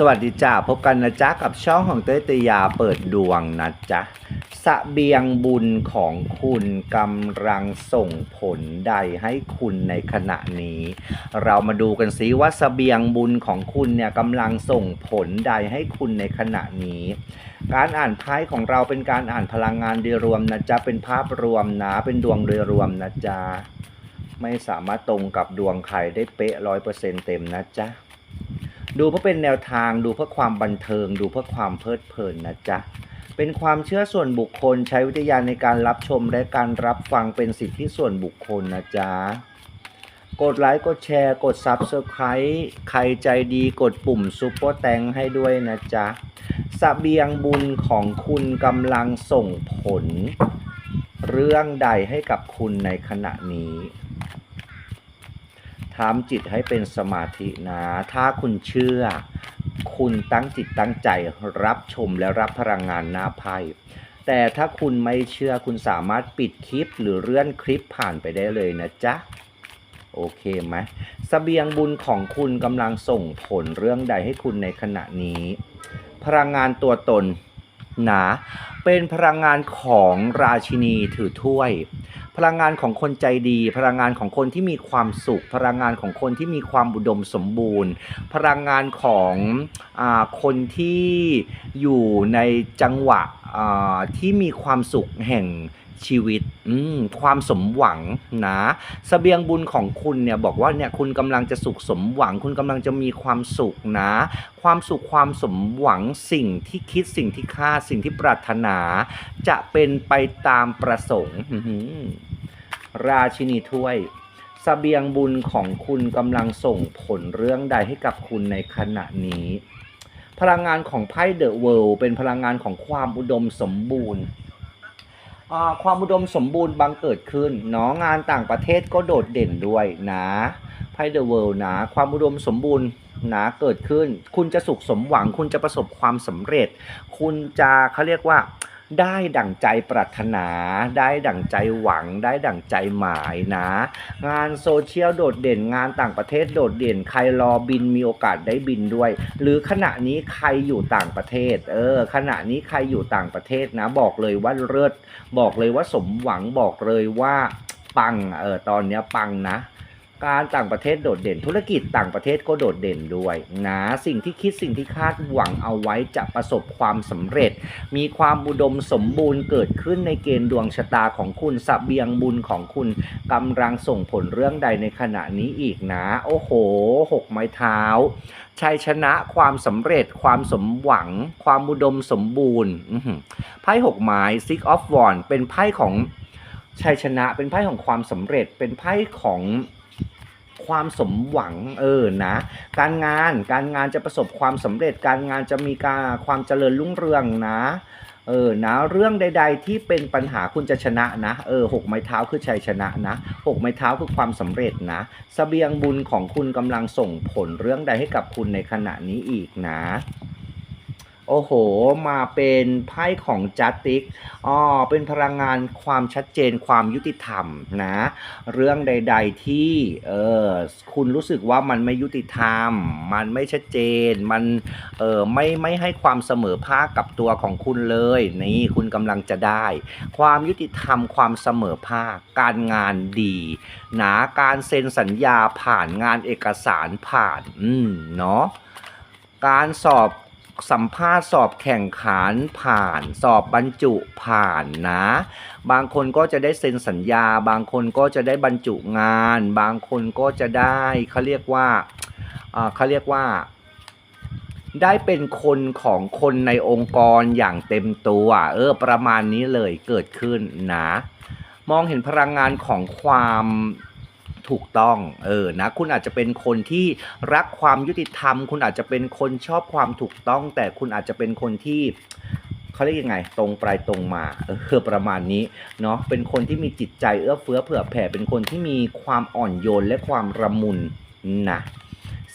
สวัสดีจ้าพบกันนะจ๊ะกับช่องของเต้ยตยาเปิดดวงนะจ๊ะสะเบียงบุญของคุณกำลังส่งผลใดให้คุณในขณะนี้ เรามาดูกันซิว่าสเบียงบุญของคุณเนี่ยกำลังส่งผลใดให้คุณในขณะนี้ การอ่านไพ่ของเราเป็นการอ่านพลังงานโดยรวมนะจ๊ะเป็นภาพรวมนะเป็นดวงโดยรวมนะจ๊ะไม่สามารถตรงกับดวงใครได้เป๊ะร้อยเปอร์เซ็นต์เต็มนะจ๊ะ ดูเพื่อเป็นแนวทางดูเพื่อความบันเทิง ดูเพื่อความเพลิดเพลินนะจ๊ะ เป็นความเชื่อส่วนบุคคลใช้วิทยาในการรับชมและการรับฟังเป็นสิทธิส่วนบุคคลนะจ๊ะ กดไลค์กดแชร์กด Subscribe ใครใจดีกดปุ่มซุปเปอร์แตงให้ด้วยนะจ๊ะสเสบียงบุญของคุณกำลังส่งผล เรื่องใดให้กับคุณในขณะนี้ ทำจิตให้เป็นสมาธินะ ถ้าคุณเชื่อ คุณตั้งจิตตั้งใจรับชมและรับพลังงานหน้าไพ่แต่ถ้าคุณไม่เชื่อคุณสามารถปิดคลิปหรือเลื่อนคลิปผ่านไปได้เลยนะจ๊ะ โอเคไหมสเสบียงบุญของคุณกำลังส่งผลเรื่องใดให้คุณในขณะนี้ พลังงานตัวตนนะเป็นพลังงานของราชินีถือถ้วย พลังงานของคนใจดี พลังงานของคนที่มีความสุข พลังงานของคนที่มีความอุดมสมบูรณ์ พลังงานของอคนที่อยู่ในจังหวะที่มีความสุขแห่งชีวิตความสมหวังนะสเสบียงบุญของคุณเนี่ยบอกว่าเนี่ยคุณกำลังจะสุขสมหวัง คุณกำลังจะมีความสุขนะ ความสุขความสมหวังสิ่งที่คิดสิ่งที่คาดสิ่งที่ปรารถนา จะเป็นไปตามประสงค์ ราชินีถ้วยสเสบียงบุญของคุณกำลังส่งผลเรื่องใดให้กับคุณในขณะนี้ พลังงานของไพ่เดอะเวิลด์เป็นพลังงานของความอุดมสมบูรณ์ความอุดมสมบูรณ์บังเกิดขึ้นเนาะงานต่างประเทศก็โดดเด่นด้วยนะไพ่เดอะเวิลด์นะ ความอุดมสมบูรณ์นะเกิดขึ้น คุณจะสุขสมหวัง คุณจะประสบความสำเร็จ คุณจะเขาเรียกว่า ได้ดั่งใจปรารถนา ได้ดั่งใจหวัง ได้ดั่งใจหมายนะ งานโซเชียลโดดเด่นงานต่างประเทศโดดเด่น ใครรอบินมีโอกาสได้บินด้วย หรือขณะนี้ใครอยู่ต่างประเทศ เออ ขณะนี้ใครอยู่ต่างประเทศนะ บอกเลยว่าเลิศบอกเลยว่าสมหวังบอกเลยว่าปัง เออ ตอนเนี้ยปังนะ การต่างประเทศโดดเด่น ธุรกิจต่างประเทศก็โดดเด่นด้วยนะสิ่งที่คิดสิ่งที่คาดหวังเอาไว้จะประสบความสำเร็จ มีความอุดมสมบูรณ์เกิดขึ้นในเกณฑ์ดวงชะตาของคุณสเบียงบุญของคุณกำลังส่งผลเรื่องใดในขณะนี้อีกนะ โอ้โหหกไม้เท้าชัยชนะความสำเร็จความสมหวัง ความอุดมสมบูรณ์ไพ่หกไม้ six of wands เป็นไพ่ของชัยชนะเป็นไพ่ของความสำเร็จเป็นไพ่ของ ความสมหวังเออนะการงานการงานจะประสบความสำเร็จการงานจะมีการความเจริญรุ่งเรืองนะเออนะเรื่องใด ๆ ที่เป็นปัญหาคุณจะชนะนะเออหกไม้เท้าคือชัยชนะนะหกไม้เท้าคือความสำเร็จนะสเสบียงบุญของคุณกำลังส่งผลเรื่องใดให้กับคุณในขณะนี้อีกนะ โอ้โห มาเป็นไพ่ของจัตติกอ๋อเป็นพลังงานความชัดเจนความยุติธรรมนะ เรื่องใด ๆที่เออคุณรู้สึกว่ามันไม่ยุติธรรม มันไม่ชัดเจน มันเออไม่ไม่ให้ความเสมอภาคกับตัวของคุณเลย นี่คุณกำลังจะได้ ความยุติธรรมความเสมอภาค การงานดีนะการเซ็นสัญญาผ่านงานเอกสารผ่าน อืมเนาะการสอบ สัมภาษณ์สอบแข่งขันผ่าน สอบบรรจุผ่านนะ บางคนก็จะได้เซ็นสัญญา บางคนก็จะได้บรรจุงาน บางคนก็จะได้เขาเรียกว่าเขาเรียกว่า ได้เป็นคนของคนในองค์กรอย่างเต็มตัวเออประมาณนี้เลยเกิดขึ้นนะ มองเห็นพลังงานของความ ถูกต้องเออนะคุณอาจจะเป็นคนที่รักความยุติธรรม คุณอาจจะเป็นคนชอบความถูกต้อง แต่คุณอาจจะเป็นคนที่เขาเรียกยังไงตรงไปตรงมาเออประมาณนี้เนาะเป็นคนที่มีจิตใจเอื้อเฟื้อเผื่อแผ่เป็นคนที่มีความอ่อนโยนและความระมุนนะ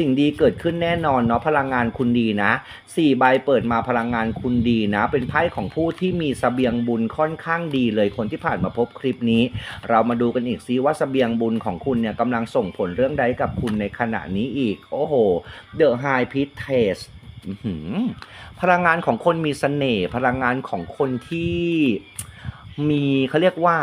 สิ่งดีเกิดขึ้นแน่นอนเนาะพลังงานคุณดีนะสี่ใบเปิดมาพลังงานคุณดีนะ เป็นไพ่ของผู้ที่มีสเสบียงบุญค่อนข้างดีเลยคนที่ผ่านมาพบคลิปนี้ เรามาดูกันอีกซิว่าสเสบียงบุญของคุณเนี่ยกำลังส่งผลเรื่องใดกับคุณในขณะนี้อีก โอ้โห The High p i t Test อื้อหือพลังงานของคนมีเสน่ห์พลังงานของคนที่มีเขาเรียกว่า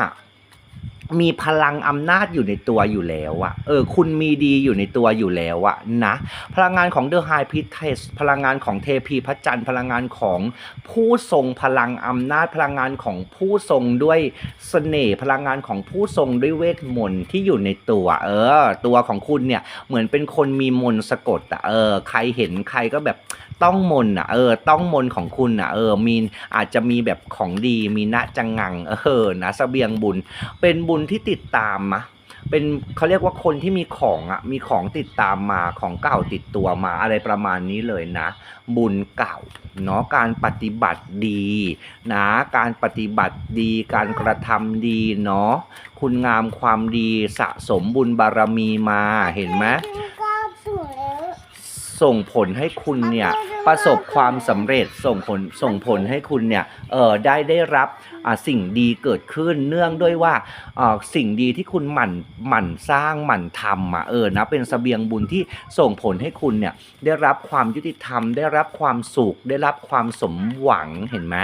มีพลังอำนาจอยู่ในตัวอยู่แล้วอะเออ คุณมีดีอยู่ในตัวอยู่แล้วอะนะ พลังงานของเดอะไฮพิเทสพลังงานของเทพีพระจันทร์พลังงานของผู้ทรงพลังอำนาจพลังงานของผู้ทรงด้วยเสน่ห์พลังงานของผู้ทรงด้วยเวทมนต์ที่อยู่ในตัว เออ ตัวของคุณเนี่ยเหมือนเป็นคนมีมนต์สะกดอะเออ ใครเห็นใครก็แบบ ต้องมนอะเออต้องมนของคุณอะเออมีอาจจะมีแบบของดีมีณจังงังเออนะเสบียงบุญ เป็นบุญที่ติดตามมะเป็นเขาเรียกว่าคนที่มีของอะมีของติดตามมาของเก่าติดตัวมาอะไรประมาณนี้เลยนะ บุญเก่าเนาะการปฏิบัติดีนะการปฏิบัติดี การกระทำดีเนาะคุณงามความดีสะสมบุญบารมีมาเห็นไหม ส่งผลให้คุณเนี่ยประสบความสำเร็จส่งผลส่งผลให้คุณเนี่ยเออได้ได้รับ สิ่งดีเกิดขึ้นเนื่องด้วยว่าอ่าสิ่งดีที่คุณหมั่นหมั่นสร้างหมั่นทำอะเออนะเป็นเสบียงบุญที่ส่งผลให้คุณเนี่ยได้รับความยุติธรรม ได้รับความสุข ได้รับความสมหวังเห็นไหม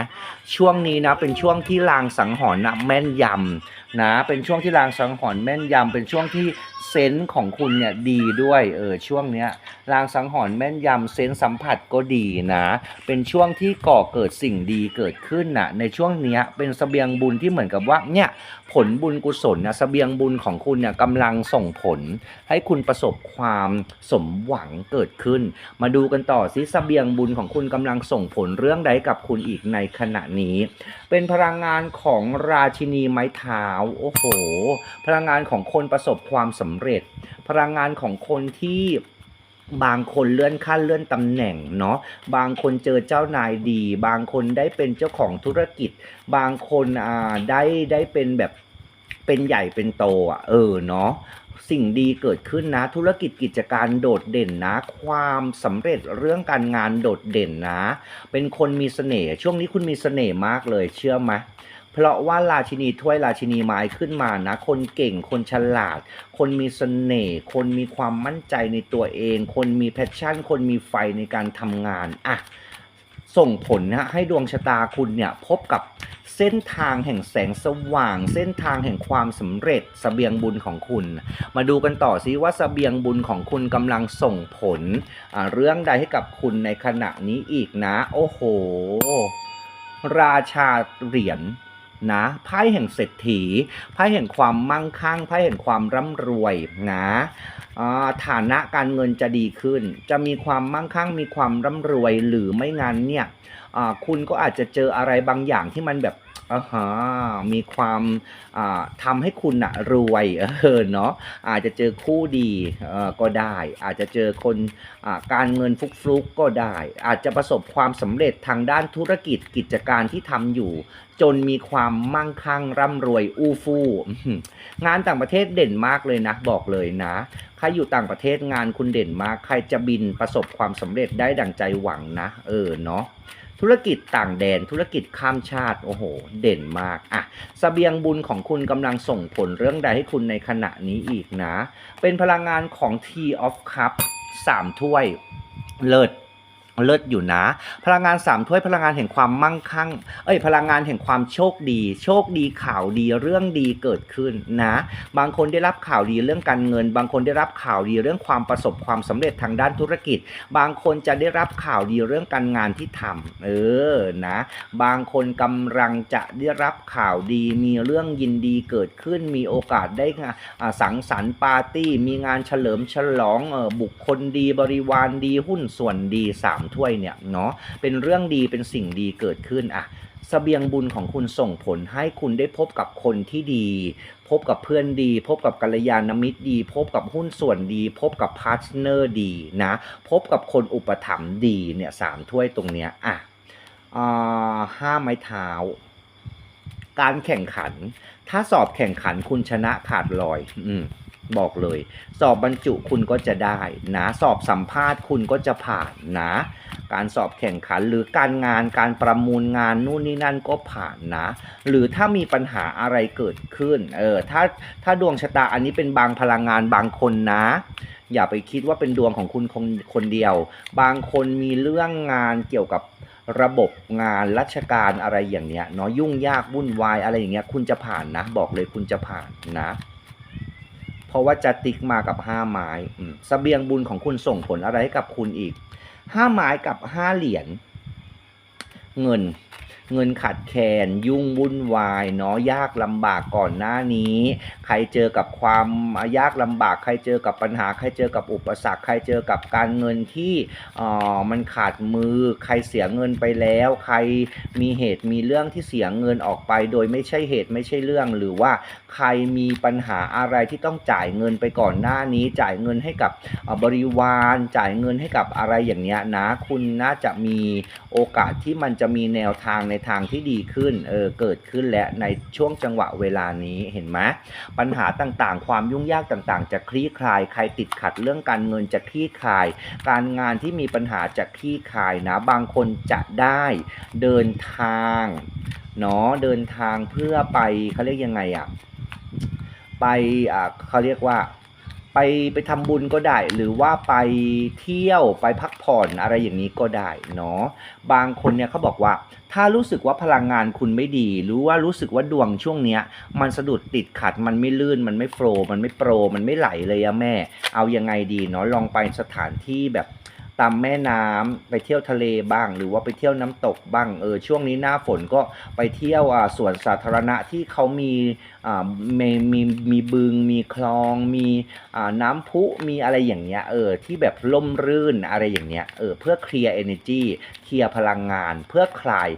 ช่วงนี้นะเป็นช่วงที่ลางสังหรณ์นะแม่นยำนะเป็นช่วงที่ลางสังหรณ์แม่นยำเป็นช่วงที่เซนส์ของคุณเนี่ยดีด้วยเออช่วงเนี้ยลางสังหรณ์แม่นยำเซนส์สัมผัสก็ดีนะ เป็นช่วงที่ก่อเกิดสิ่งดีเกิดขึ้นนะในช่วงเนี้ยเป็นเสบียงบุญที่เหมือนกับว่าเนี่ยผลบุญกุศลนะเสบียงบุญของคุณเนี่ยกำลังส่งผล ให้คุณประสบความสมหวังเกิดขึ้น มาดูกันต่อสิเสบียงบุญของคุณกำลังส่งผลเรื่องใดกับคุณอีกในขณะนี้ เป็นพลังงานของราชินีไม้เท้าโอ้โห พลังงานของคนประสบความสำเร็จ พลังงานของคนที่ บางคนเลื่อนขั้นเลื่อนตำแหน่งเนาะบางคนเจอเจ้านายดี บางคนได้เป็นเจ้าของธุรกิจ บางคนอ่าได้ได้เป็นแบบเป็นใหญ่เป็นโตอะเออเนาะสิ่งดีเกิดขึ้นนะ ธุรกิจกิจการโดดเด่นนะ ความสำเร็จเรื่องการงานโดดเด่นนะ เป็นคนมีเสน่ห์ช่วงนี้คุณมีเสน่ห์มากเลยเชื่อไหม เพราะว่าราชินีถ้วยราชินีไม้ขึ้นมานะ คนเก่งคนฉลาด คนมีเสน่ห์คนมีความมั่นใจในตัวเอง คนมีแพชชั่น คนมีไฟในการทำงานอะส่งผลนะให้ดวงชะตาคุณเนี่ยพบกับเส้นทางแห่งแสงสว่าง เส้นทางแห่งความสำเร็จสเสบียงบุญของคุณ มาดูกันต่อซิว่าสเสบียงบุญของคุณกำลังส่งผลเรื่องใดให้กับคุณในขณะนี้อีกนะ โอ้โห ราชาเหรียญ นะไพ่แห่งเศรษฐีไพ่แห่งความมั่งคั่งไพ่แห่งความร่ำรวยนะฐานะการเงินจะดีขึ้น จะมีความมั่งคั่งมีความร่ำรวยหรือไม่งั้นเนี่ยคุณก็อาจจะเจออะไรบางอย่างที่มันแบบ อ่าฮะมีความอ่าทำให้คุณอะรวยเออเนาะอาจจะเจอคู่ดีเออก็ได้ อาจจะเจอคนอ่าการเงินฟลุกๆก็ได้ อาจจะประสบความสำเร็จทางด้านธุรกิจกิจการที่ทำอยู่ จนมีความมั่งคั่งร่ำรวยอู้ฟู่งานต่างประเทศเด่นมากเลยนะบอกเลยนะใครอยู่ต่างประเทศงานคุณเด่นมาก ใครจะบินประสบความสำเร็จได้ดังใจหวังนะ เออเนาะ ธุรกิจต่างแดน ธุรกิจข้ามชาติ โอ้โห เด่นมากอะเสบียงบุญของคุณกำลังส่งผลเรื่องใดให้คุณในขณะนี้อีกนะ เป็นพลังงานของ T of Cup สามถ้วยเลิศ เลิศอยู่นะ พลังงานสามถ้วยพลังงานแห่งความมั่งคั่ง เอ้ย พลังงานแห่งความโชคดี โชคดีข่าวดีเรื่องดีเกิดขึ้นนะ บางคนได้รับข่าวดีเรื่องการเงิน บางคนได้รับข่าวดีเรื่องความประสบความสำเร็จทางด้านธุรกิจ บางคนจะได้รับข่าวดีเรื่องการงานที่ทำเออนะ บางคนกำลังจะได้รับข่าวดี มีเรื่องยินดีเกิดขึ้น มีโอกาสได้งานสังสรรค์ปาร์ตี้ มีงานเฉลิมฉลองเออบุคคลดีบริวารดีหุ้นส่วนดีสามถ้วยเนี่ยเนาะเป็นเรื่องดีเป็นสิ่งดีเกิดขึ้นอะเสบียงบุญของคุณส่งผลให้คุณได้พบกับคนที่ดี พบกับเพื่อนดี พบกับกัลยาณมิตรดี พบกับหุ้นส่วนดี พบกับพาร์ทเนอร์ดีนะ พบกับคนอุปถัมภ์ดีเนี่ยสามถ้วยตรงเนี้ยอะอ่าห้าไม้เท้า การแข่งขัน ถ้าสอบแข่งขันคุณชนะขาดลอย อืม บอกเลย สอบบรรจุคุณก็จะได้นะสอบสัมภาษณ์คุณก็จะผ่านนะการสอบแข่งขันหรือการงานการประมูลงานนู่นนี่นั่นก็ผ่านนะ หรือถ้ามีปัญหาอะไรเกิดขึ้นเออถ้าถ้าดวงชะตาอันนี้เป็นบางพลังงานบางคนนะ อย่าไปคิดว่าเป็นดวงของคุณคนคนเดียว บางคนมีเรื่องงานเกี่ยวกับระบบงานราชการอะไรอย่างเนี้ยเนาะยุ่งยากวุ่นวายอะไรอย่างเงี้ยคุณจะผ่านนะ บอกเลยคุณจะผ่านนะ เพราะว่าจะติ๊กมากับห้าไม้สเสบียงบุญของคุณส่งผลอะไรให้กับคุณอีกห้าไม้กับห้าเหรียญเงิน เงินขาดแคลนยุ่งวุ่นวายเนาะยากลำบากก่อนหน้านี้ ใครเจอกับความยากลำบาก ใครเจอกับปัญหา ใครเจอกับอุปสรรค ใครเจอกับการเงินที่อ่อมันขาดมือ ใครเสียเงินไปแล้ว ใครมีเหตุมีเรื่องที่เสียเงินออกไป โดยไม่ใช่เหตุไม่ใช่เรื่อง หรือว่าใครมีปัญหาอะไรที่ต้องจ่ายเงินไปก่อนหน้านี้ จ่ายเงินให้กับบริวารจ่ายเงินให้กับอะไรอย่างเงี้ยนะ คุณน่าจะมีโอกาสที่มันจะมีแนวทางในทางที่ดีขึ้นเออเกิดขึ้นและในช่วงจังหวะเวลานี้เห็นไหมปัญหาต่างๆ ความยุ่งยากต่างๆ จะคลี่คลาย ใครติดขัดเรื่องการเงินจะคลี่คลาย การงานที่มีปัญหาจะคลี่คลายนะบางคนจะได้เดินทางเนาะเดินทางเพื่อไปเขาเรียกยังไงอะไปอ่าเขาเรียกว่าไปไปทำบุญก็ได้ หรือว่าไปเที่ยวไปพักผ่อนอะไรอย่างนี้ก็ได้เนาะบางคนเนี่ยเขาบอกว่า ถ้ารู้สึกว่าพลังงานคุณไม่ดี รู้ว่ารู้สึกว่าดวงช่วงเนี้ย มันสะดุดติดขัดมันไม่ลื่น มันไม่โฟล์มันไม่โปร มันไม่ไหลเลยอะแม่ เอายังไงดีเนาะลองไปสถานที่แบบ ตามแม่น้ำไปเที่ยวทะเลบ้าง หรือว่าไปเที่ยวน้ำตกบ้างเออช่วงนี้หน้าฝนก็ไปเที่ยวอ่าสวนสาธารณะที่เขามีอ่ามีมีมีบึง มีคลอง มีอ่าน้ำพุมีอะไรอย่างเงี้ยเออที่แบบล่มรื่นอะไรอย่างเงี้ยเออเพื่อเคลียร์เอเนจีเคลียร์พลังงาน เพื่อคลาย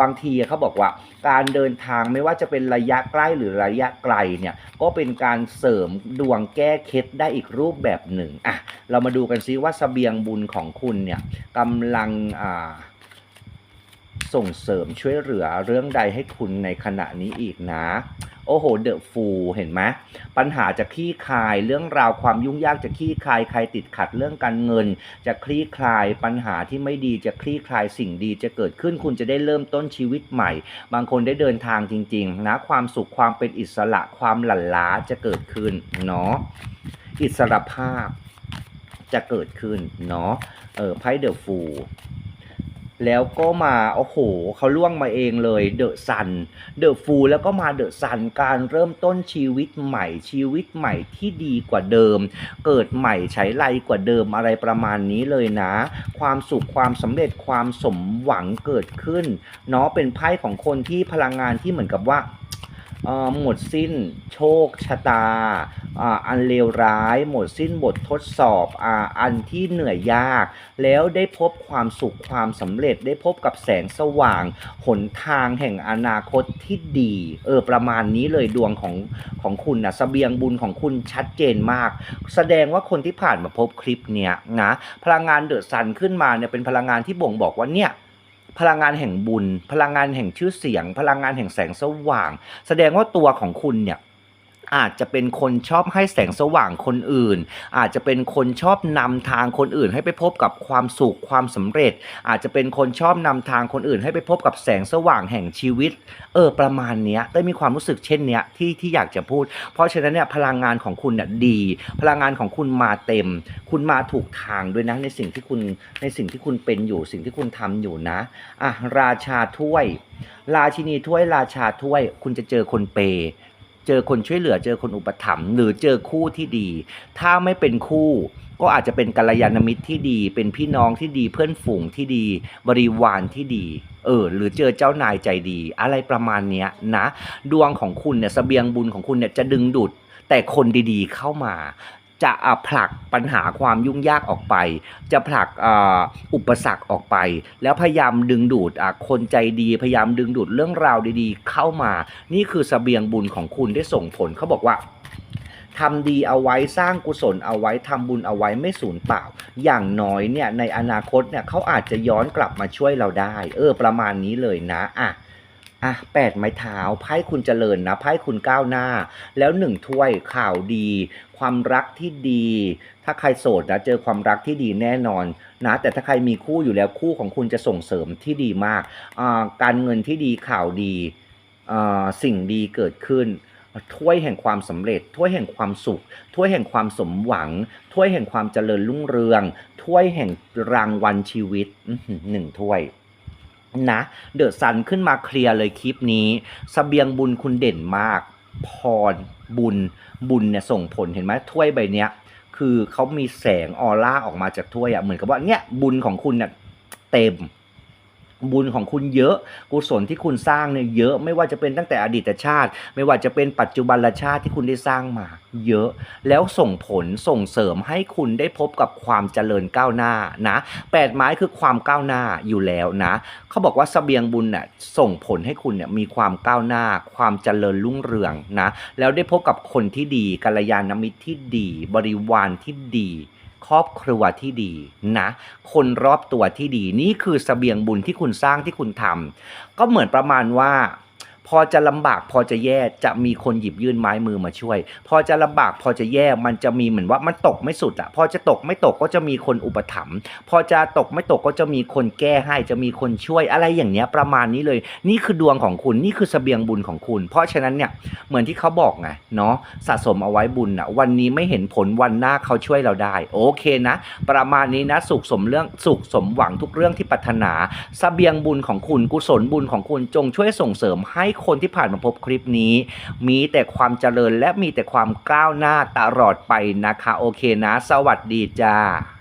บางทีเขาบอกว่า การเดินทางไม่ว่าจะเป็นระยะใกล้หรือระยะไกลเนี่ยก็เป็นการเสริมดวงแก้เคล็ดได้อีกรูปแบบหนึ่งอะเรามาดูกันซิว่าสเสบียงบุญของคุณเนี่ยกำลังอ่า ส่งเสริมช่วยเหลือเรื่องใดให้คุณในขณะนี้อีกนะ โอ้โหเดอะฟูเห็นไหมปัญหาจะคลี่คลาย เรื่องราวความยุ่งยากจะคลี่คลายใครติดขัดเรื่องการเงิน จะคลี่คลาย ปัญหาที่ไม่ดีจะคลี่คลายสิ่งดีจะเกิดขึ้นคุณจะได้เริ่มต้นชีวิตใหม่ บางคนได้เดินทางจริง ๆ นะ ความสุขความเป็นอิสระความหลั่นล้าจะเกิดขึ้นเนาะอิสรภาพจะเกิดขึ้นเนาะเออไพ่เดอะฟู แล้วก็มา โอ้โหเขาล่วงมาเองเลยเดอะซันเดอะฟูแล้วก็มาเดอะซันการเริ่มต้นชีวิตใหม่ชีวิตใหม่ที่ดีกว่าเดิม เกิดใหม่ใช้ไรกว่าเดิมอะไรประมาณนี้เลยนะ ความสุขความสำเร็จความสมหวังเกิดขึ้นเนาะเป็นไพ่ของคนที่พลังงานที่เหมือนกับว่า หมดสิ้นโชคชะตาอันเลวร้าย หมดสิ้นบททดสอบอันที่เหนื่อยยาก แล้วได้พบความสุขความสำเร็จได้พบกับแสงสว่าง หนทางแห่งอนาคตที่ดีเออประมาณนี้เลยดวงของของคุณนะเสบียงบุญของคุณชัดเจนมาก แสดงว่าคนที่ผ่านมาพบคลิปเนี้ยนะพลังงานเดือะซันขึ้นมาเนี่ยเป็นพลังงานที่บ่งบอกว่าเนี่ย พลังงานแห่งบุญ พลังงานแห่งชื่อเสียง พลังงานแห่งแสงสว่าง แสดงว่าตัวของคุณเนี่ย อาจจะเป็นคนชอบให้แสงสว่างคนอื่น อาจจะเป็นคนชอบนำทางคนอื่น ให้ไปพบกับความสุขความสำเร็จ อาจจะเป็นคนชอบนำทางคนอื่น ให้ไปพบกับแสงสว่างแห่งชีวิต เออ ประมาณเนี้ยได้มีความรู้สึกเช่นเนี้ยที่ที่อยากจะพูด เพราะฉะนั้นเนี่ยพลังงานของคุณเนี่ยดี พลังงานของคุณมาเต็ม คุณมาถูกทางด้วยนะในสิ่งที่คุณในสิ่งที่คุณเป็นอยู่ สิ่งที่คุณทำอยู่นะอะราชาถ้วย ราชินีถ้วยราชาถ้วย คุณจะเจอคนเปย์ เจอคนช่วยเหลือเจอคนอุปถัมภ์หรือเจอคู่ที่ดี ถ้าไม่เป็นคู่ก็อาจจะเป็นกัลยาณมิตรที่ดี เป็นพี่น้องที่ดีเพื่อนฝูงที่ดี บริวารที่ดี เออ หรือเจอเจ้านายใจดี อะไรประมาณเนี้ยนะ ดวงของคุณเนี่ยสเสบียงบุญของคุณเนี่ยจะดึงดูดแต่คนดีๆเข้ามา จะผลักปัญหาความยุ่งยากออกไป จะผลักอุปสรรคออกไป แล้วพยายามดึงดูดคนใจดีพยายามดึงดูดเรื่องราวดีๆ เข้ามา นี่คือเสบียงบุญของคุณได้ส่งผลเขาบอกว่าทำดีเอาไว้สร้างกุศลเอาไว้ทำบุญเอาไว้ไม่สูญเปล่า อย่างน้อยเนี่ยในอนาคตเนี่ยเขาอาจจะย้อนกลับมาช่วยเราได้ เออประมาณนี้เลยนะอะ อะแปดไม้เท้าไพ่คุณเจริญนะไพ่คุณก้าวหน้า แล้วหนึ่งถ้วยข่าวดี ความรักที่ดี ถ้าใครโสดนะเจอความรักที่ดีแน่นอนนะแต่ถ้าใครมีคู่อยู่แล้วคู่ของคุณจะส่งเสริมที่ดีมากอ่าการเงินที่ดีข่าวดีอ่าสิ่งดีเกิดขึ้นถ้วยแห่งความสำเร็จ ถ้วยแห่งความสุข ถ้วยแห่งความสมหวัง ถ้วยแห่งความเจริญรุ่งเรือง ถ้วยแห่งรางวัลชีวิตหนึ่งถ้วย นะเดอะซันขึ้นมาเคลียร์เลยคลิปนี้สเสบียงบุญคุณเด่นมาก พรบุญบุญเนี่ยส่งผลเห็นไหมถ้วยใบเนี้ย คือเขามีแสงออร่าออกมาจากถ้วยอะเหมือนกับว่าเนี่ยบุญของคุณเนี่ยเต็ม บุญของคุณเยอะ กุศลที่คุณสร้างเนี่ยเยอะไม่ว่าจะเป็นตั้งแต่อดีตชาติ ไม่ว่าจะเป็นปัจจุบันชาติที่คุณได้สร้างมา เยอะ แล้วส่งผลส่งเสริมให้คุณได้พบกับความเจริญก้าวหน้านะแปดไม้คือความก้าวหน้าอยู่แล้วนะเขาบอกว่าเสบียงบุญน่ะส่งผลให้คุณเนี่ยมีความก้าวหน้า ความเจริญรุ่งเรืองนะแล้วได้พบกับคนที่ดีกัลยาณมิตรที่ดี บริวารที่ดี ครอบครัวที่ดีนะ คนรอบตัวที่ดีนี่คือเสบียงบุญที่คุณสร้างที่คุณทำก็เหมือนประมาณว่า พอจะลำบากพอจะแย่จะมีคนหยิบยื่นไม้มือมาช่วย พอจะลำบากพอจะแย่มันจะมีเหมือนว่ามันตกไม่สุดอะพอจะตกไม่ตกก็จะมีคนอุปถัมภ์พอจะตกไม่ตกก็จะมีคนแก้ให้จะมีคนช่วยอะไรอย่างเนี้ยประมาณนี้เลย นี่คือดวงของคุณนี่คือเสบียงบุญของคุณ เพราะฉะนั้นเนี่ยเหมือนที่เขาบอกไงเนาะสะสมเอาไว้บุญอะวันนี้ไม่เห็นผลวันหน้าเขาช่วยเราได้ โอเคนะ ประมาณนี้นะสุขสมเรื่องสุขสมหวังทุกเรื่องที่ปรารถนาสเสบียงบุญของคุณกุศลบุญของคุณจงช่วยส่งเสริมให้คนที่ผ่านมาพบคลิปนี้ มีแต่ความเจริญและมีแต่ความก้าวหน้าตลอดไปนะคะ โอเคนะ สวัสดีจ้า